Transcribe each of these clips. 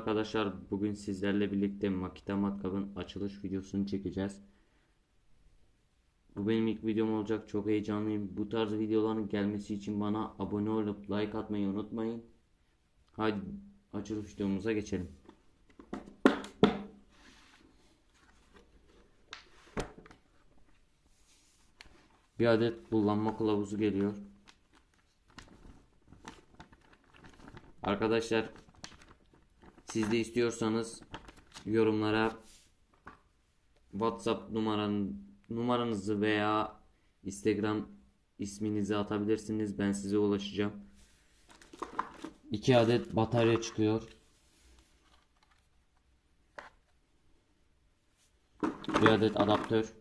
arkadaşlar. Bugün sizlerle birlikte Makita Matkap'ın açılış videosunu çekeceğiz. Bu benim ilk videom olacak. Çok heyecanlıyım. Bu tarz videoların gelmesi için bana abone olup like atmayı unutmayın. Hadi açılış videomuza geçelim. Bir adet kullanma kılavuzu geliyor. Arkadaşlar siz de istiyorsanız yorumlara WhatsApp numaran, numaranızı veya Instagram isminizi atabilirsiniz. Ben size ulaşacağım. 2 adet batarya çıkıyor. Bir adet adaptör.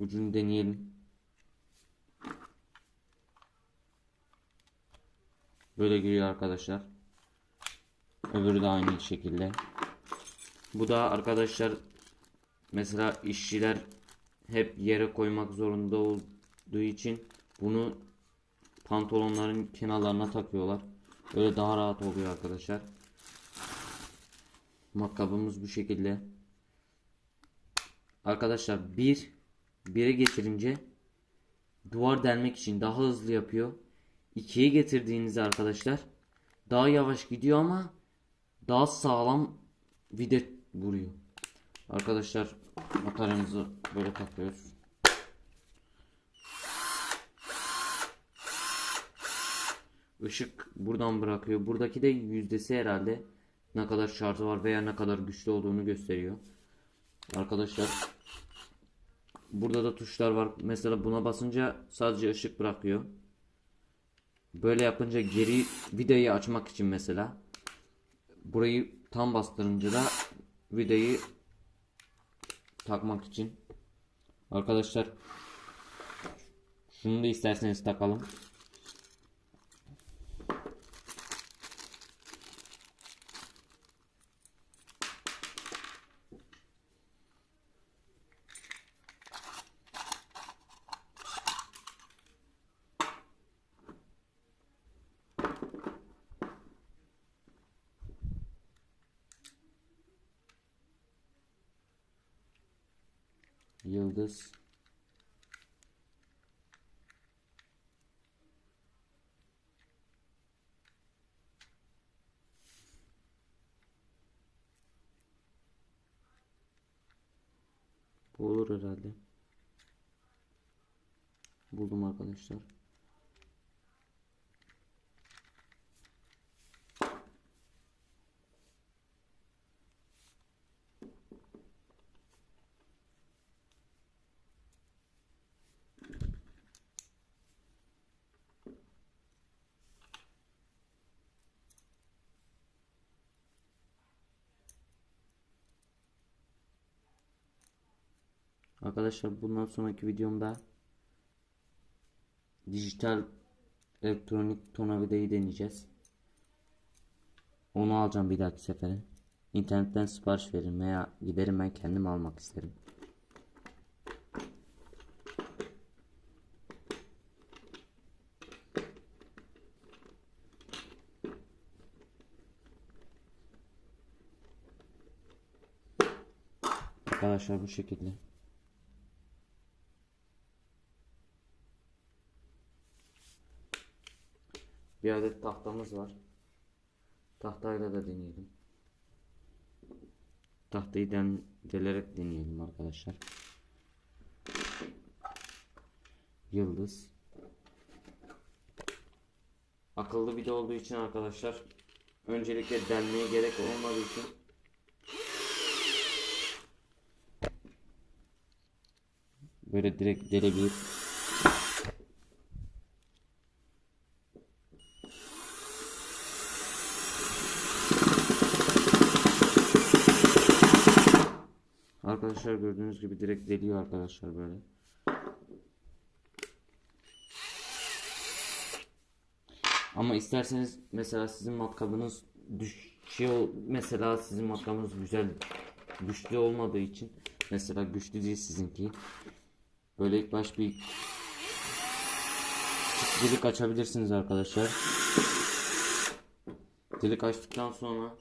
Ucunu deneyelim. Böyle giriyor arkadaşlar. Öbürü de aynı şekilde. Bu da arkadaşlar mesela işçiler hep yere koymak zorunda olduğu için bunu pantolonların kenarlarına takıyorlar. Böyle daha rahat oluyor arkadaşlar. Matkabımız bu şekilde. Arkadaşlar bir bire getirince duvar delmek için daha hızlı yapıyor. 2'ye getirdiğinizde arkadaşlar daha yavaş gidiyor ama daha sağlam vide vuruyor. Arkadaşlar mataramızı böyle takıyoruz. Işık buradan bırakıyor. Buradaki de yüzdesi herhalde ne kadar şarjı var veya ne kadar güçlü olduğunu gösteriyor. Arkadaşlar burada da tuşlar var. Mesela buna basınca sadece ışık bırakıyor. Böyle yapınca geri vidayı açmak için mesela burayı tam bastırınca da vidayı takmak için arkadaşlar şunu da isterseniz takalım. Yıldız Bu olur herhalde. Buldum arkadaşlar. Arkadaşlar bundan sonraki videomda dijital elektronik tornavidayı deneyeceğiz. Onu alacağım bir dahaki sefere. İnternetten sipariş veririm veya giderim ben kendim almak isterim. Arkadaşlar bu şekilde. Bir adet tahtamız var. Tahtayla da deneyelim. Tahtayı den delerek deneyelim arkadaşlar. Yıldız. Akıllı video olduğu için arkadaşlar öncelikle delmeye gerek olmadığı için böyle direkt delebilir. Arkadaşlar gördüğünüz gibi direkt deliyor arkadaşlar böyle. Ama isterseniz mesela sizin matkabınız düş mesela sizin matkabınız güzel güçlü olmadığı için mesela güçlü değil sizinki. Böyle ilk baş bir çiftlik açabilirsiniz arkadaşlar. Delik açtıktan sonra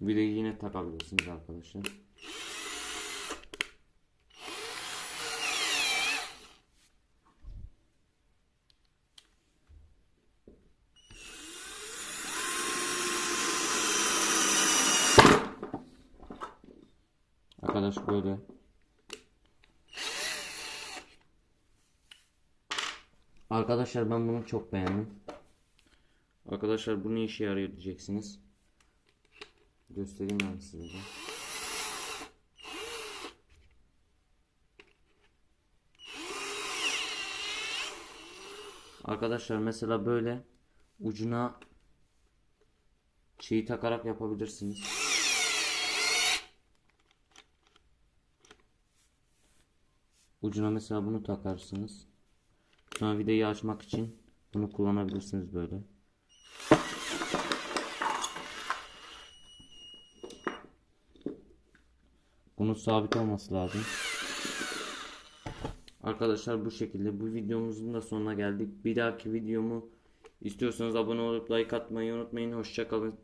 vidayı yine takabilirsiniz arkadaşlar. Arkadaş böyle. Arkadaşlar ben bunu çok beğendim. Arkadaşlar bu ne işe yarıyor diyeceksiniz. Göstereyim ben size de. Arkadaşlar mesela böyle ucuna şeyi takarak yapabilirsiniz. Ucuna mesela bunu takarsınız. Sonra vidayı açmak için bunu kullanabilirsiniz böyle. Bunun sabit olması lazım. Arkadaşlar bu şekilde bu videomuzun da sonuna geldik. Bir dahaki videomu istiyorsanız abone olup like atmayı unutmayın. Hoşçakalın.